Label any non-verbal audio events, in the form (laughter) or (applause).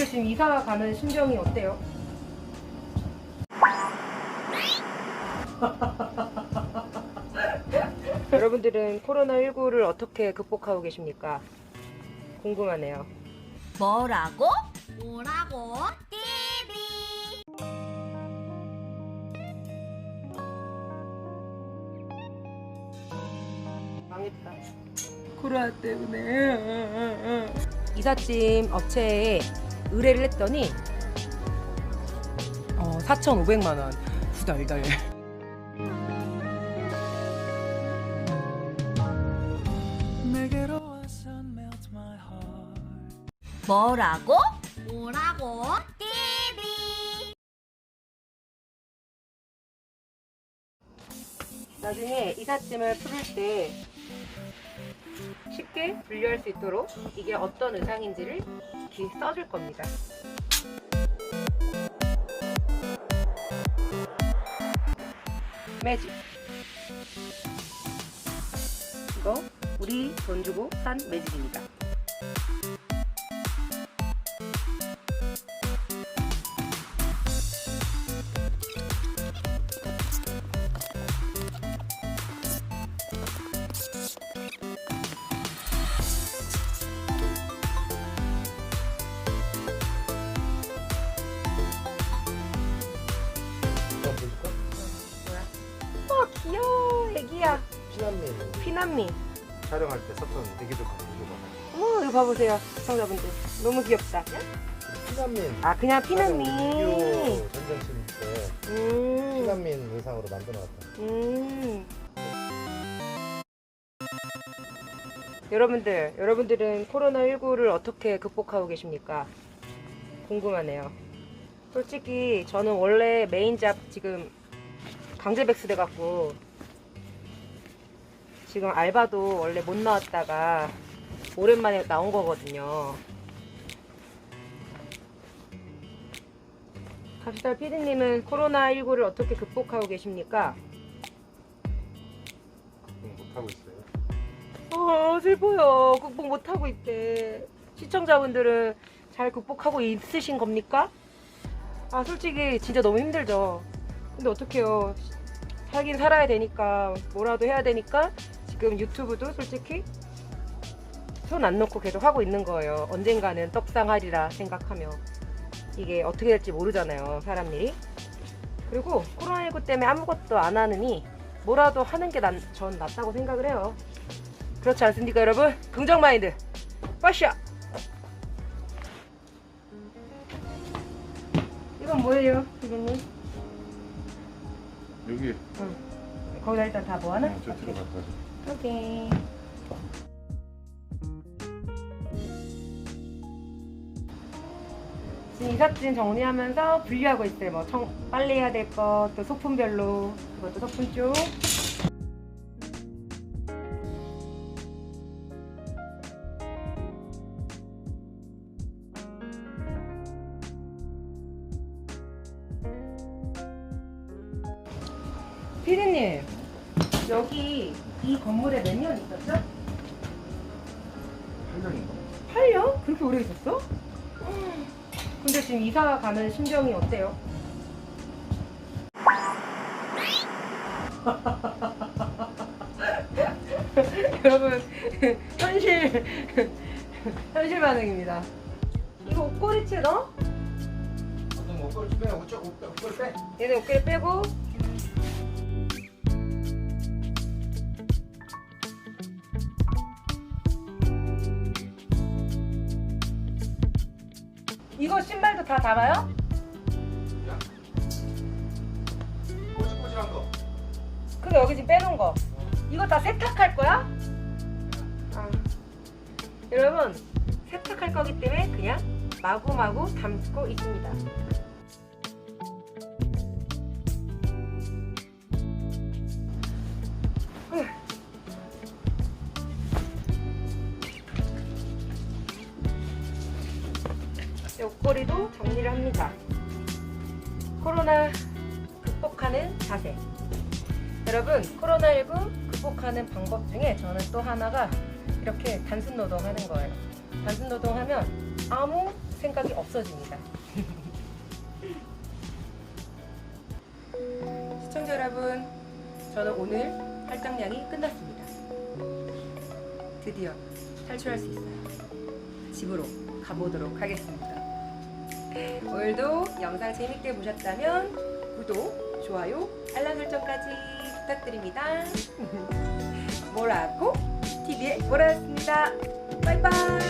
근데 지금 이사 가는 심정이 어때요? (laughs) 여러분들은 코로나19를 어떻게 극복하고 계십니까? 궁금하네요. 뭐라고? 뭐라고? TV 망했다. 코로나 때문에. 이삿짐 업체에 의뢰를 했더니 어, 4,500만 원 heart 뭐라고? 뭐라고? TV 나중에 이삿짐을 풀을 때 쉽게 분류할 수 있도록 이게 어떤 의상인지를 써줄 겁니다. 매직. 이거 우리 돈 주고 산 매직입니다. 피난민 피난미. 촬영할 때 썼던 애기들 가지고 어머 이거 봐보세요 시청자분들 너무 귀엽다. 피난민 아 그냥. 6.25 전쟁 침입 때 음. 피난민 의상으로 만들어놨다 음. 여러분들, 여러분들은 코로나19를 어떻게 극복하고 계십니까? 궁금하네요. 솔직히 저는 원래 메인 잡 지금 강제 백수돼 갖고 지금 알바도 원래 못 나왔다가 오랜만에 나온 거거든요. 갑시다 피디님은 코로나19를 어떻게 극복하고 계십니까? 응, 못하고 있어요 어, 슬퍼요. 극복 못하고 있대. 시청자분들은 잘 극복하고 있으신 겁니까? 아, 솔직히 진짜 너무 힘들죠. 근데 어떡해요. 살긴 살아야 되니까, 뭐라도 해야 되니까, 지금 유튜브도 솔직히 손 안 놓고 계속 하고 있는 거예요. 언젠가는 떡상하리라 생각하며. 이게 어떻게 될지 모르잖아요, 사람 일이. 그리고 코로나19 때문에 아무것도 안 하느니, 뭐라도 하는 게 난, 전 낫다고 생각을 해요. 그렇지 않습니까, 여러분? 긍정 마인드. 빠샤. 이건 뭐예요, 선생님? 여기 거기다 일단 다 모아놔. 응, 저 들어갔다 오케이. 지금 이삿짐 정리하면서 분리하고 있어요. 뭐 청, 빨리 해야 될 것, 또 소품별로. 이것도 소품 쪽. 피디님, 여기 이 건물에 몇 년 있었죠? 8년인가? 8년? 그렇게 오래 있었어? 근데 지금 이사 가는 심정이 어때요? (laughs) 여러분 현실 현실 반응입니다. 이거 옷걸이채 넣어? 어떤 옷걸이 빼 옷, 옷, 옷걸이 빼 얘네 옷걸이 빼고 이거 신발도 다 담아요? 꼬질꼬질한 거 근데 여기 지금 빼놓은 거 이거 다 세탁할 거야? 아. 여러분 세탁할 거기 때문에 그냥 마구마구 담고 있습니다 옆구리도 정리를 합니다 코로나 극복하는 자세 여러분 코로나19 극복하는 방법 중에 저는 또 하나가 이렇게 단순 노동하는 거예요. 단순 노동하면 아무 생각이 없어집니다. (laughs) 시청자 여러분, 저는 오늘 할당량이 끝났습니다. 드디어 탈출할 수 있어요. 집으로 가보도록 하겠습니다. 오늘도 영상 재밌게 보셨다면 구독, 좋아요, 알람 설정까지 부탁드립니다. (laughs) 뭐라고? TV의 뭐라였습니다. 바이바이.